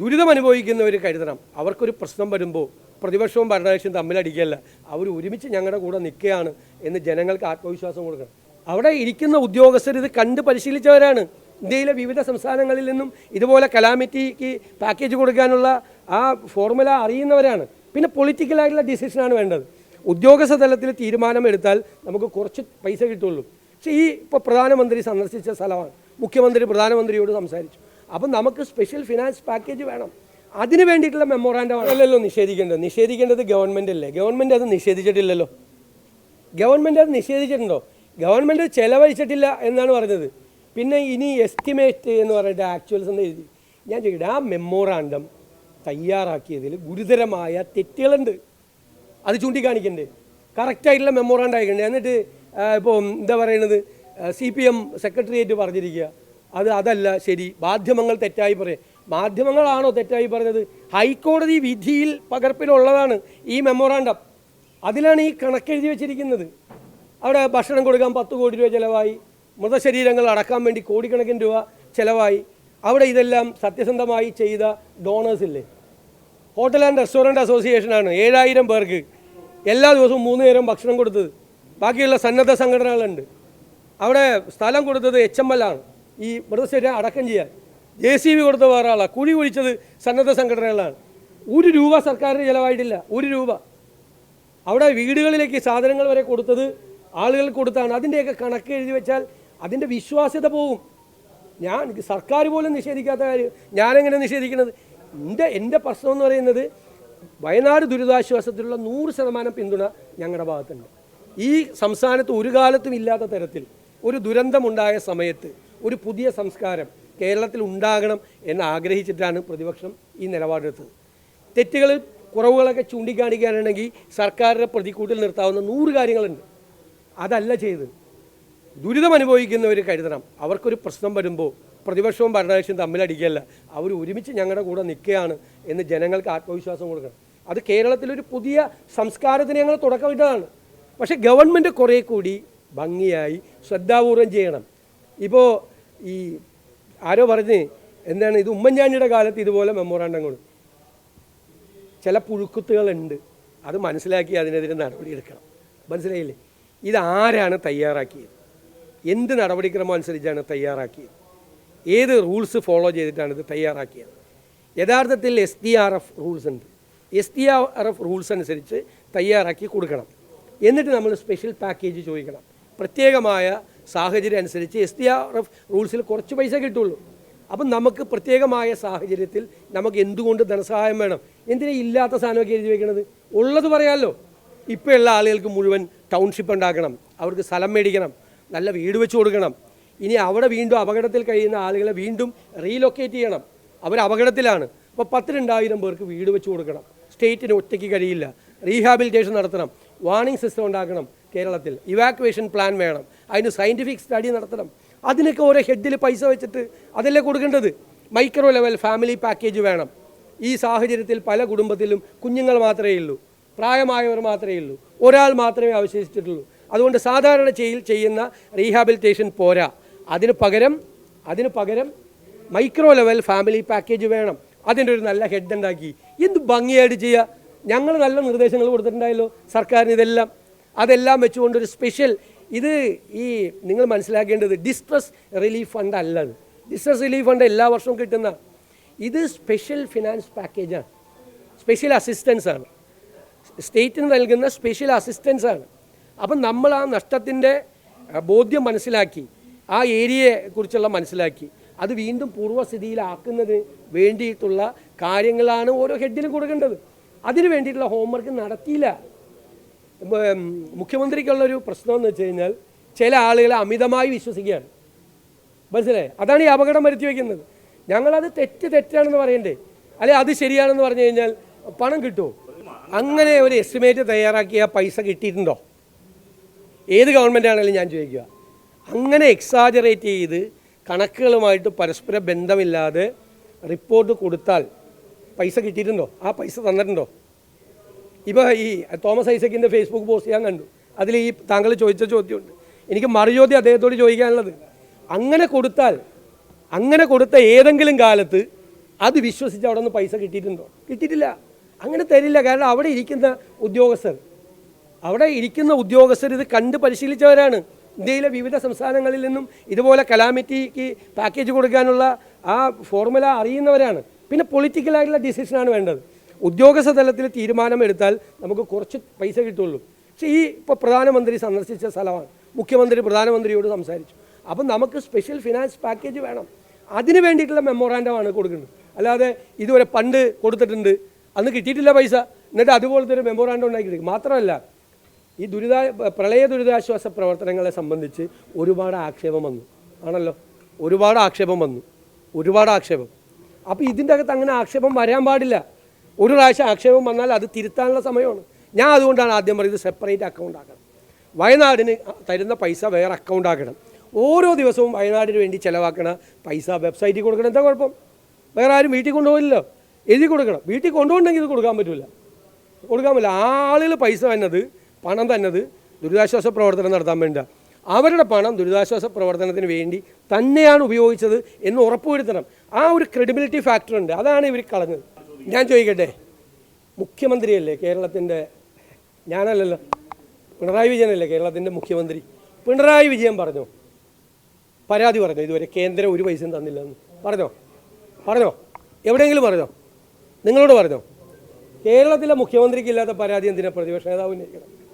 ദുരിതം അനുഭവിക്കുന്നവർ കരുതണം. അവർക്കൊരു പ്രശ്നം വരുമ്പോൾ പ്രതിപക്ഷവും ഭരണകക്ഷിയും തമ്മിലടിക്കല്ല. അവർ ഒരുമിച്ച് ഞങ്ങളുടെ കൂടെ നിൽക്കുകയാണ് എന്ന് ജനങ്ങൾക്ക് ആത്മവിശ്വാസം കൊടുക്കണം. അവിടെ ഇരിക്കുന്ന ഉദ്യോഗസ്ഥർ ഇത് കണ്ട് പരിശീലിച്ചവരാണ്. ഇന്ത്യയിലെ വിവിധ സംസ്ഥാനങ്ങളിൽ നിന്നും ഇതുപോലെ കലാമിറ്റിക്ക് പാക്കേജ് കൊടുക്കാനുള്ള ആ ഫോർമുല അറിയുന്നവരാണ്. പിന്നെ പൊളിറ്റിക്കലായിട്ടുള്ള ഡിസിഷനാണ് വേണ്ടത്. ഉദ്യോഗസ്ഥ തലത്തിൽ തീരുമാനമെടുത്താൽ നമുക്ക് കുറച്ച് പൈസ കിട്ടുള്ളൂ. പക്ഷേ ഈ ഇപ്പോൾ പ്രധാനമന്ത്രി സന്ദർശിച്ച സ്ഥലമാണ്. മുഖ്യമന്ത്രി പ്രധാനമന്ത്രിയോട് സംസാരിച്ചു. അപ്പം നമുക്ക് സ്പെഷ്യൽ ഫിനാൻസ് പാക്കേജ് വേണം. അതിന് വേണ്ടിയിട്ടുള്ള മെമ്മോറാൻഡം അല്ലല്ലോ നിഷേധിക്കേണ്ടത്. നിഷേധിക്കേണ്ടത് ഗവൺമെന്റ് അല്ലേ? ഗവൺമെന്റ് അത് നിഷേധിച്ചിട്ടില്ലല്ലോ. ഗവൺമെന്റ് അത് നിഷേധിച്ചിട്ടുണ്ടോ? ഗവൺമെന്റ് ചെലവഴിച്ചിട്ടില്ല എന്നാണ് പറഞ്ഞത്. പിന്നെ ഇനി എസ്റ്റിമേറ്റ് എന്ന് പറഞ്ഞിട്ട് ആക്ച്വൽസ് എന്ന് എഴുതി. ഞാൻ ചോദിക്കട്ടെ ആ മെമ്മോറാണ്ടം തയ്യാറാക്കിയതിൽ ഗുരുതരമായ തെറ്റുകളുണ്ട്. അത് ചൂണ്ടിക്കാണിക്കണ്ടേ? കറക്റ്റായിട്ടുള്ള മെമ്മോറാണ്ടം അയക്കണ്ടേ എന്നിട്ട് ഇപ്പോൾ എന്താ പറയണത്? സി പി എം സെക്രട്ടേറിയറ്റ് പറഞ്ഞിരിക്കുക. അത് അതല്ല ശരി. മാധ്യമങ്ങൾ തെറ്റായി പറയും. മാധ്യമങ്ങളാണോ തെറ്റായി പറഞ്ഞത്? ഹൈക്കോടതി വിധിയിൽ പകർപ്പിലുള്ളതാണ് ഈ മെമ്മോറാണ്ടം. അതിലാണ് ഈ കണക്കെഴുതി വെച്ചിരിക്കുന്നത്. അവിടെ ഭക്ഷണം കൊടുക്കാൻ പത്ത് കോടി രൂപ ചിലവായി. മൃതശരീരങ്ങൾ അടക്കാൻ വേണ്ടി കോടിക്കണക്കിന് രൂപ ചിലവായി. അവിടെ ഇതെല്ലാം സത്യസന്ധമായി ചെയ്ത ഡോണേഴ്സ് ഇല്ലേ? ഹോട്ടൽ ആൻഡ് റെസ്റ്റോറന്റ് അസോസിയേഷനാണ് ഏഴായിരം പേർക്ക് എല്ലാ ദിവസവും മൂന്ന് നേരം ഭക്ഷണം കൊടുത്തത്. ബാക്കിയുള്ള സന്നദ്ധ സംഘടനകളുണ്ട്. അവിടെ സ്ഥലം കൊടുത്തത് എച്ച് എം എൽ ആണ്. ഈ മൃതശരീരം അടക്കം ചെയ്യാൻ. ജെ സി ബി കൊടുത്ത വേറെ ആളാണ് കുഴി കുഴിച്ചത് സന്നദ്ധ സംഘടനകളാണ്. ഒരു രൂപ സർക്കാരിന് ചിലവായിട്ടില്ല. ഒരു രൂപ. അവിടെ വീടുകളിലേക്ക് സാധനങ്ങൾ വരെ കൊടുത്തത് ആളുകൾ കൊടുത്താണ്. അതിന്റെയൊക്കെ കണക്ക് എഴുതി വെച്ചാൽ അതിന്റെ വിശ്വാസ്യത പോവും. ഞാൻ സർക്കാർ പോലും നിഷേധിക്കാത്ത കാര്യം. ഞാനെങ്ങനെ നിഷേധിക്കുന്നത്? എന്റെ എന്റെ പ്രശ്നം എന്ന് പറയുന്നത് വയനാട് ദുരിതാശ്വാസത്തിലുള്ള നൂറ് ശതമാനം പിന്തുണ ഞങ്ങളുടെ ഭാഗത്തുണ്ട്. ഈ സംസ്ഥാനത്ത് ഒരു കാലത്തും ഇല്ലാത്ത തരത്തിൽ ഒരു ദുരന്തമുണ്ടായ സമയത്ത് ഒരു പുതിയ സംസ്കാരം കേരളത്തിൽ ഉണ്ടാകണം എന്ന് ആഗ്രഹിച്ചിട്ടാണ് പ്രതിപക്ഷം ഈ നിലപാടെടുത്തത്. തെറ്റുകൾ കുറവുകളൊക്കെ ചൂണ്ടിക്കാണിക്കാനാണെങ്കിൽ സർക്കാരിനെ പ്രതിക്കൂട്ടിൽ നിർത്താവുന്ന നൂറ് കാര്യങ്ങളുണ്ട്. അതല്ല ചെയ്ത്. ദുരിതം അനുഭവിക്കുന്നവർ കരുതണം. അവർക്കൊരു പ്രശ്നം വരുമ്പോൾ പ്രതിപക്ഷവും ഭരണകക്ഷിയും തമ്മിലടിക്കല്ല അവർ ഒരുമിച്ച് ഞങ്ങളുടെ കൂടെ നിൽക്കുകയാണ് എന്ന് ജനങ്ങൾക്ക് ആത്മവിശ്വാസം കൊടുക്കണം. അത് കേരളത്തിലൊരു പുതിയ സംസ്കാരത്തിന് ഞങ്ങൾ തുടക്കമിട്ടതാണ് പക്ഷേ ഗവൺമെന്റ് കുറേ കൂടി ഭംഗിയായി ശ്രദ്ധാപൂർവം ചെയ്യണം. ഇപ്പോൾ ഈ ആരോ പറഞ്ഞ് എന്താണ് ഇത് ഉമ്മൻചാണ്ടിയുടെ കാലത്ത് ഇതുപോലെ മെമ്മോറാണ്ടം കൊടുക്കും ചില പുഴുക്കുത്തുകളുണ്ട്. അത് മനസ്സിലാക്കി അതിനെതിരെ നടപടിയെടുക്കണം മനസ്സിലായില്ലേ? ഇതാരാണ് തയ്യാറാക്കിയത്? എന്ത് നടപടിക്രമം അനുസരിച്ചാണ് തയ്യാറാക്കിയത്? ഏത് റൂൾസ് ഫോളോ ചെയ്തിട്ടാണ് ഇത് തയ്യാറാക്കിയത്? യഥാർത്ഥത്തിൽ S D R F rules ഉണ്ട്. S D R F rules അനുസരിച്ച് തയ്യാറാക്കി കൊടുക്കണം. എന്നിട്ട് നമ്മൾ സ്പെഷ്യൽ പാക്കേജ് ചോദിക്കണം. പ്രത്യേകമായ സാഹചര്യം അനുസരിച്ച് എസ് ഡി ആർ എഫ് റൂൾസിൽ കുറച്ച് പൈസ കിട്ടുള്ളൂ. അപ്പം നമുക്ക് പ്രത്യേകമായ സാഹചര്യത്തിൽ നമുക്ക് എന്തുകൊണ്ട് ധനസഹായം വേണം? എന്തിനാ ഇല്ലാത്ത സാധനമൊക്കെ എഴുതി വെക്കണത്? ഉള്ളത് പറയാമല്ലോ ഇപ്പോൾ ഉള്ള ആളുകൾക്ക് മുഴുവൻ ടൗൺഷിപ്പ് ഉണ്ടാക്കണം. അവർക്ക് സ്ഥലം മേടിക്കണം. നല്ല വീട് വെച്ച് കൊടുക്കണം. ഇനി അവിടെ വീണ്ടും അപകടത്തിൽ കഴിയുന്ന ആളുകളെ വീണ്ടും റീലൊക്കേറ്റ് ചെയ്യണം. അവർ അപകടത്തിലാണ്. അപ്പോൾ പത്ത് രണ്ടായിരം പേർക്ക് വീട് വെച്ച് കൊടുക്കണം. സ്റ്റേറ്റിന് ഒറ്റയ്ക്ക് കഴിയില്ല. റീഹാബിലിറ്റേഷൻ നടത്തണം. വാർണിംഗ് സിസ്റ്റം ഉണ്ടാക്കണം. കേരളത്തിൽ ഇവാക്വേഷൻ പ്ലാൻ വേണം. അതിന് സയന്റിഫിക് സ്റ്റഡി നടത്തണം. അതിനൊക്കെ ഓരോ ഹെഡിൽ പൈസ വെച്ചിട്ട് അതല്ലേ കൊടുക്കേണ്ടത്? മൈക്രോ ലെവൽ ഫാമിലി പാക്കേജ് വേണം. ഈ സാഹചര്യത്തിൽ പല കുടുംബത്തിലും കുഞ്ഞുങ്ങൾ മാത്രമേ ഉള്ളൂ. പ്രായമായവർ മാത്രമേ ഉള്ളൂ. ഒരാൾ മാത്രമേ അവശേഷിച്ചിട്ടുള്ളൂ. അതുകൊണ്ട് സാധാരണ ചെയ്യിൽ ചെയ്യുന്ന റീഹാബിലിറ്റേഷൻ പോരാ. അതിന് പകരം അതിന് പകരം മൈക്രോ ലെവൽ ഫാമിലി പാക്കേജ് വേണം. അതിന്റെ ഒരു നല്ല ഹെഡ് ഉണ്ടാക്കി. എന്ത് ഭംഗിയായിട്ട് ചെയ്യുക ഞങ്ങൾ നല്ല നിർദ്ദേശങ്ങൾ കൊടുത്തിട്ടുണ്ടായല്ലോ സർക്കാരിന് ഇതെല്ലാം. അതെല്ലാം വെച്ചുകൊണ്ട് ഒരു സ്പെഷ്യൽ ഇത് ഈ നിങ്ങൾ മനസ്സിലാക്കേണ്ടത് ഡിസ്ട്രസ് റിലീഫ് ഫണ്ട് അല്ല ഡിസ്ട്രസ് റിലീഫ് ഫണ്ട് എല്ലാ വർഷവും കിട്ടുന്ന ഇത് സ്പെഷ്യൽ ഫിനാൻസ് പാക്കേജാണ് സ്പെഷ്യൽ അസിസ്റ്റൻസ് ആണ്. സ്റ്റേറ്റിന് നൽകുന്ന സ്പെഷ്യൽ അസിസ്റ്റൻസ് ആണ്. അപ്പം നമ്മൾ ആ നഷ്ടത്തിന്റെ ബോധ്യം മനസ്സിലാക്കി ആ ഏരിയയെ കുറിച്ചുള്ള മനസ്സിലാക്കി അത് വീണ്ടും പൂർവസ്ഥിതിയിലാക്കുന്നതിന് വേണ്ടിയിട്ടുള്ള കാര്യങ്ങളാണ് ഓരോ ഹെഡിനും കൊടുക്കേണ്ടത്. അതിന് വേണ്ടിയിട്ടുള്ള ഹോംവർക്ക് നടത്തിയില്ല. മുഖ്യമന്ത്രിക്കുള്ളൊരു പ്രശ്നം എന്ന് വെച്ച് കഴിഞ്ഞാൽ ചില ആളുകളെ അമിതമായി വിശ്വസിക്കുകയാണ്. മനസ്സിലായി? അതാണ് ഈ അപകടം വരുത്തി വയ്ക്കുന്നത് ഞങ്ങളത് തെറ്റ് തെറ്റാണെന്ന് പറയണ്ടേ? അല്ലെ അത് ശരിയാണെന്ന് പറഞ്ഞു കഴിഞ്ഞാൽ പണം കിട്ടുമോ അങ്ങനെ ഒരു എസ്റ്റിമേറ്റ് തയ്യാറാക്കിയ പൈസ കിട്ടിയിട്ടുണ്ടോ? ഏത് ഗവൺമെന്റ് ആണെങ്കിലും ഞാൻ ചോദിക്കുക. അങ്ങനെ എക്സാജറേറ്റ് ചെയ്ത് കണക്കുകളുമായിട്ട് പരസ്പര ബന്ധമില്ലാതെ റിപ്പോർട്ട് കൊടുത്താൽ പൈസ കിട്ടിയിട്ടുണ്ടോ? ആ പൈസ തന്നിട്ടുണ്ടോ? ഇപ്പോൾ ഈ തോമസ് ഐസക്കിന്റെ ഫേസ്ബുക്ക് പോസ്റ്റ് ഞാൻ കണ്ടു. അതിൽ ഈ താങ്കൾ ചോദിച്ച ചോദ്യമുണ്ട്. എനിക്ക് മറുചോദ്യം അദ്ദേഹത്തോട് ചോദിക്കാനുള്ളത് അങ്ങനെ കൊടുത്താൽ അങ്ങനെ കൊടുത്ത ഏതെങ്കിലും കാലത്ത് അത് വിശ്വസിച്ച് അവിടെ നിന്ന് പൈസ കിട്ടിയിട്ടുണ്ടോ? കിട്ടിയിട്ടില്ല. അങ്ങനെ തരില്ല. കാരണം അവിടെ ഇരിക്കുന്ന ഉദ്യോഗസ്ഥർ അവിടെ ഇരിക്കുന്ന ഉദ്യോഗസ്ഥർ ഇത് കണ്ട് പരിശീലിച്ചവരാണ്. ഇന്ത്യയിലെ വിവിധ സംസ്ഥാനങ്ങളിൽ നിന്നും ഇതുപോലെ കലാമിറ്റിക്ക് പാക്കേജ് കൊടുക്കാനുള്ള ആ ഫോർമുല അറിയുന്നവരാണ്. പിന്നെ പൊളിറ്റിക്കലായിട്ടുള്ള ഡിസിഷനാണ് വേണ്ടത്. ഉദ്യോഗസ്ഥ തലത്തിൽ തീരുമാനമെടുത്താൽ നമുക്ക് കുറച്ച് പൈസ കിട്ടുള്ളൂ. പക്ഷേ ഈ ഇപ്പോൾ പ്രധാനമന്ത്രി സന്ദർശിച്ച സ്ഥലമാണ്. മുഖ്യമന്ത്രി പ്രധാനമന്ത്രിയോട് സംസാരിച്ചു. അപ്പം നമുക്ക് സ്പെഷ്യൽ ഫിനാൻസ് പാക്കേജ് വേണം. അതിന് വേണ്ടിയിട്ടുള്ള മെമ്മോറാൻഡമാണ് കൊടുക്കുന്നത്. അല്ലാതെ ഇതുവരെ പണ്ട് കൊടുത്തിട്ടുണ്ട്. അന്ന് കിട്ടിയിട്ടില്ല പൈസ. എന്നിട്ട് അതുപോലത്തെ ഒരു മെമ്മോറാൻഡം ഉണ്ടാക്കി മാത്രമല്ല ഈ ദുരിതാ പ്രളയ ദുരിതാശ്വാസ പ്രവർത്തനങ്ങളെ സംബന്ധിച്ച് ഒരുപാട് ആക്ഷേപം വന്നു. ആണല്ലോ? ഒരുപാട് ആക്ഷേപം വന്നു. ഒരുപാട് ആക്ഷേപം. അപ്പോൾ ഇതിന്റെ അകത്ത് അങ്ങനെ ആക്ഷേപം വരാൻ പാടില്ല. ഒരു പ്രാവശ്യം ആക്ഷേപം വന്നാൽ അത് തിരുത്താനുള്ള സമയമാണ്. ഞാൻ അതുകൊണ്ടാണ് ആദ്യം പറയുന്നത് സെപ്പറേറ്റ് അക്കൗണ്ട് ആക്കണം. വയനാടിന് തരുന്ന പൈസ വേറെ അക്കൗണ്ട് ആക്കണം. ഓരോ ദിവസവും വയനാടിന് വേണ്ടി ചിലവാക്കണ പൈസ വെബ്സൈറ്റിൽ കൊടുക്കണം. എന്താ കുഴപ്പം? വേറെ ആരും വീട്ടിൽ കൊണ്ടുപോകില്ലല്ലോ. എഴുതി കൊടുക്കണം. വീട്ടിൽ കൊണ്ടുപോകണമെങ്കിൽ ഇത് കൊടുക്കാൻ പറ്റില്ല. കൊടുക്കാൻ പറ്റില്ല. ആളുകൾ പൈസ തന്നത് പണം തന്നത് ദുരിതാശ്വാസ പ്രവർത്തനം നടത്താൻ വേണ്ട അവരുടെ പണം ദുരിതാശ്വാസ പ്രവർത്തനത്തിന് വേണ്ടി തന്നെയാണ് ഉപയോഗിച്ചത് എന്ന് ഉറപ്പുവരുത്തണം. ആ ഒരു ക്രെഡിബിലിറ്റി ഫാക്ടർ ഉണ്ട്. അതാണ് ഇവർ കളഞ്ഞത്. ഞാൻ ചോദിക്കട്ടെ? മുഖ്യമന്ത്രിയല്ലേ കേരളത്തിന്റെ ഞാനല്ലല്ലോ. പിണറായി വിജയനല്ലേ കേരളത്തിന്റെ മുഖ്യമന്ത്രി? പിണറായി വിജയൻ പറഞ്ഞു? പരാതി പറഞ്ഞു? ഇതുവരെ കേന്ദ്രം ഒരു പൈസയും തന്നില്ലെന്ന്. പറഞ്ഞോ? പറഞ്ഞോ? എവിടെയെങ്കിലും പറഞ്ഞോ? നിങ്ങളോട് പറഞ്ഞോ? കേരളത്തിലെ മുഖ്യമന്ത്രിക്ക് ഇല്ലാത്ത പരാതി എന്തിനാണ് പ്രതിപക്ഷ നേതാവ് ഉന്നയിക്കണം